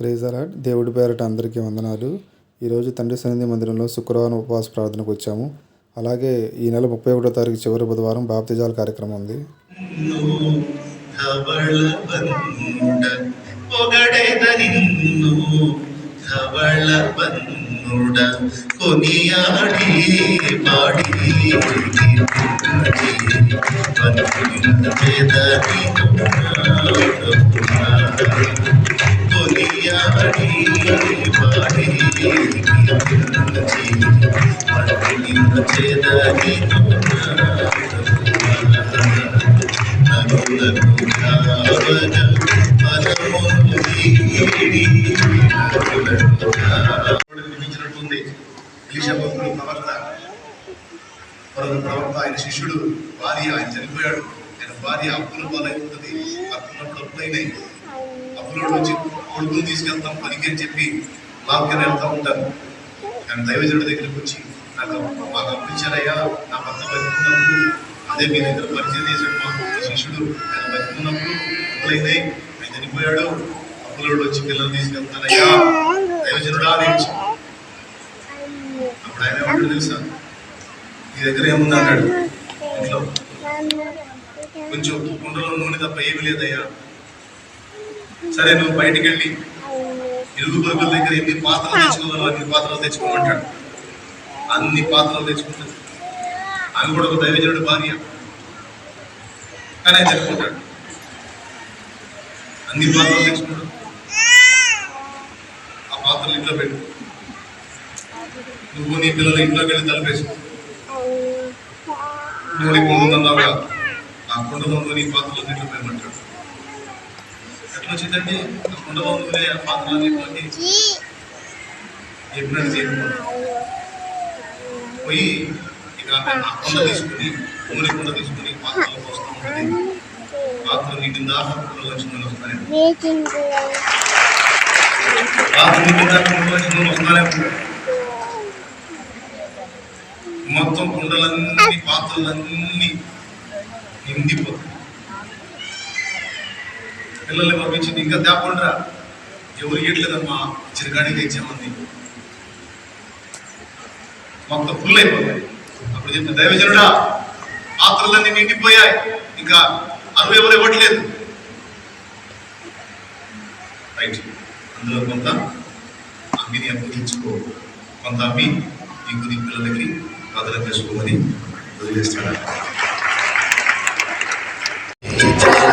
ప్రేజరాడ్ దేవుడి పేరట అందరికీ వందనాలు. ఈరోజు తండ్రి సన్నిధి మందిరంలో శుక్రవారం ఉపవాస ప్రార్థనకు వచ్చాము. అలాగే ఈ నెల ముప్పై ఒకటో తారీఖు చివరి బుధవారం బాప్తిజాల కార్యక్రమం ఉంది. కొనియాడి ప్రవర్త ప్రవర్త ఆయన శిష్యుడు భార్య ఆయన చనిపోయాడు. ఆయన భార్య అప్పుల పాలై ఉంటుంది అప్పులైనాయి అప్పులో వచ్చి కొడుకుని తీసుకెళ్తాం పనికి అని చెప్పి లాక్కొని వెళ్తా ఉంటారు. కానీ దైవజనుడి దగ్గరికి వచ్చి నాకు మాకు అప్పించారయ్యా నా భర్త బతుకున్నప్పుడు అదే మీ దగ్గర పరిచయం చేసాడు మా శిష్యుడు. ఆయన బతుకున్నప్పుడు అప్పులైతే ఆయన చనిపోయాడు. అప్పులోడు వచ్చి పిల్లలు తీసుకెళ్తానయ్యా దైవజనుడా అని అప్పుడు ఆయన ఏమంటాడు తెలుసా? నీ దగ్గర ఏముంది? అన్నాడు ఇంట్లో కొంచెం కుండలో నూనె తప్ప ఏమీ లేదయ్యా. సరే నువ్వు బయటికి వెళ్ళి ఇరుగు పొరుగుల దగ్గర ఎన్ని పాత్రలు తెచ్చుకోవాలో అన్ని పాత్రలు తెచ్చుకోమంటాడు అన్ని పాత్రలు తెచ్చుకుంటాడు. ఆమె కూడా ఒక దైవజనుడు భార్య. కానీ ఆయన అన్ని పాత్రలు తెచ్చుకుంటాడు. ఆ పాత్రలు ఇంట్లో పెట్టు. నువ్వు నీ పిల్లలు ఇంట్లోకి వెళ్ళి తలపేసుకో నూనె కొండుందన్నావుగా ఆ కుండలో నూనె పాత్రలు ఇంట్లో పెట్టమంటాడు ఎట్లా వచ్చిందండి చెప్పినట్టు చేయకుండా పోయి ఇక ఆమె ఆ కుండ తీసుకుని కుండ తీసుకుని పాత్రలో పోస్తూ ఉంటుంది పాత్ర నిండిందా కుండలో వచ్చి నూనె వస్తానే పాత్ర వస్తానే ఉంటుంది మొత్తం కుండలన్నీ పాత్రలన్నీ నిండిపోతాయి. పిల్లల్ని పంపించింది. ఇంకా తేపండ్రా ఎవరు ఇయ్యట్లేదమ్మా. కాడికి ఇచ్చామంది మొత్తం ఫుల్ అయిపోయాయి అప్పుడు చెప్పిన దైవజనుడా పాత్రలన్నీ నిండిపోయాయి. ఇంకా అరువు ఎవరు ఇవ్వట్లేదు. రైట్ అందులో కొంత అమ్మిని అప్పగించుకో కొంత అమ్మి నీకు నీ పిల్లలకి కథలు చేసుకోమని వదిలేస్తాడు?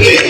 Yeah.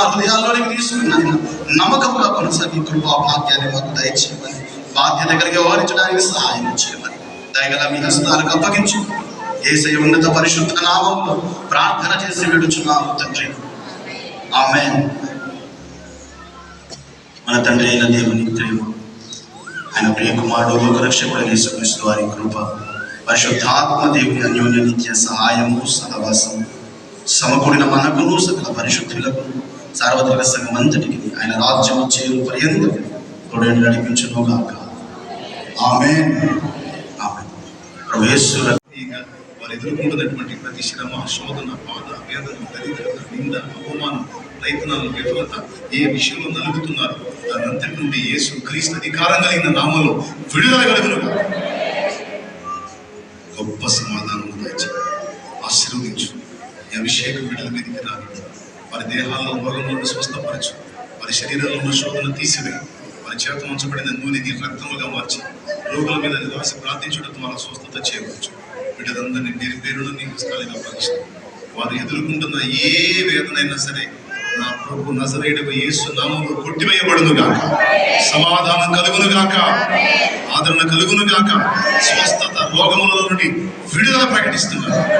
మా హృదయాల్లోనికి తీసుకున్నాను నమ్మకంగా కొనసాగి కృపా భాగ్యాన్ని మాకు దయచేయమని బాధ్యత కలిగి వివరించడానికి సహాయం చేయమని దయగల మీ హస్తాలకు అప్పగించు ఏసై ఉన్నత పరిశుద్ధ నామంలో ప్రార్థన చేసి విడుచున్నాము తండ్రి. ఆమె మన తండ్రి అయిన దేవుని ప్రేమ ఆయన ప్రియకుమారుడు లోకరక్షకుడు యేసుక్రీస్తు వారి కృప పరిశుద్ధాత్మ దేవుని అన్యోన్య నిత్య సహాయము సహవాసము సమకూడిన మనకును సకల పరిశుద్ధులకు సార్వత్రిక సంఘం అంతటికి ఆయన రాజ్యం చేరు పర్యంతం తోడేళ్ళు నడిపించును గాక. ఆమె ఆమె ప్రభు వారు ఎదుర్కొంటున్నటువంటి ప్రతి శ్రమ శోధన బాధ వేదన దరిద్రత నింద అవమానం ప్రయత్నాలు విఫలత ఏ విషయంలో నలుగుతున్నారు? దానంతటి నుండి యేసు క్రీస్తు అధికారం కలిగిన నామంలో విడుదల కలుగును గొప్ప సమాధానం దాచి ఆశీర్వదించు. ఈ అభిషేకం బిడ్డల మీదకి రాని వారి దేహాల్లో రోగములను స్వస్థపరచు. వారి శరీరంలో ఉన్న శోధన తీసివేయి వారి చేత ఉంచబడిన నూనెని రక్తముగా మార్చి రోగుల మీద రాసి ప్రార్థించడం ద్వారా స్వస్థత చేయవచ్చు వీటిదందరినీ నేను పేరును నీకు హస్తాలుగా అప్పగిస్తాను వారు ఎదుర్కొంటున్న ఏ వేదనైనా సరే నా ప్రభు నజరేయుడు యేసు నామంలో కొట్టివేయబడును గాక. సమాధానం కలుగును గాక. ఆదరణ కలుగును గాక. స్వస్థత రోగముల నుండి విడుదల ప్రకటిస్తున్నారు.